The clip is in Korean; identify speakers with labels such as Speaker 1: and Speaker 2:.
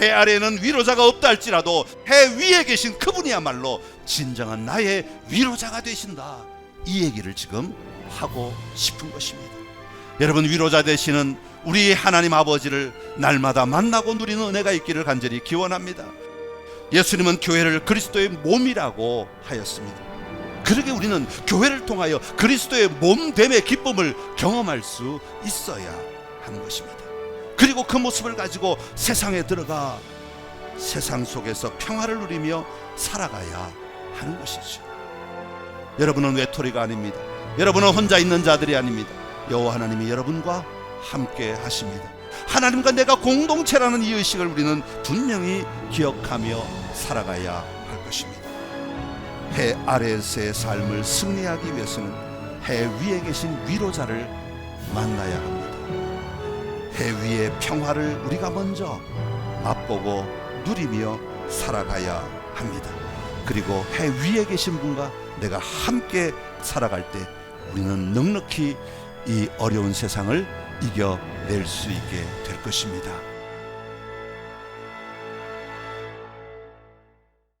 Speaker 1: 해 아래에는 위로자가 없다 할지라도 해 위에 계신 그분이야말로 진정한 나의 위로자가 되신다. 이 얘기를 지금 하고 싶은 것입니다. 여러분 위로자 되시는 우리 하나님 아버지를 날마다 만나고 누리는 은혜가 있기를 간절히 기원합니다. 예수님은 교회를 그리스도의 몸이라고 하였습니다. 그러게 우리는 교회를 통하여 그리스도의 몸됨의 기쁨을 경험할 수 있어야 하는 것입니다. 그리고 그 모습을 가지고 세상에 들어가 세상 속에서 평화를 누리며 살아가야 하는 것이죠. 여러분은 외톨이가 아닙니다. 여러분은 혼자 있는 자들이 아닙니다. 여호와 하나님이 여러분과 함께 하십니다. 하나님과 내가 공동체라는 이 의식을 우리는 분명히 기억하며 살아가야 할 것입니다. 해 아래에서의 삶을 승리하기 위해서는 해 위에 계신 위로자를 만나야 합니다. 해 위의 평화를 우리가 먼저 맛보고 누리며 살아가야 합니다. 그리고 해 위에 계신 분과 내가 함께 살아갈 때 우리는 넉넉히 이 어려운 세상을 이겨낼 수 있게 될 것입니다.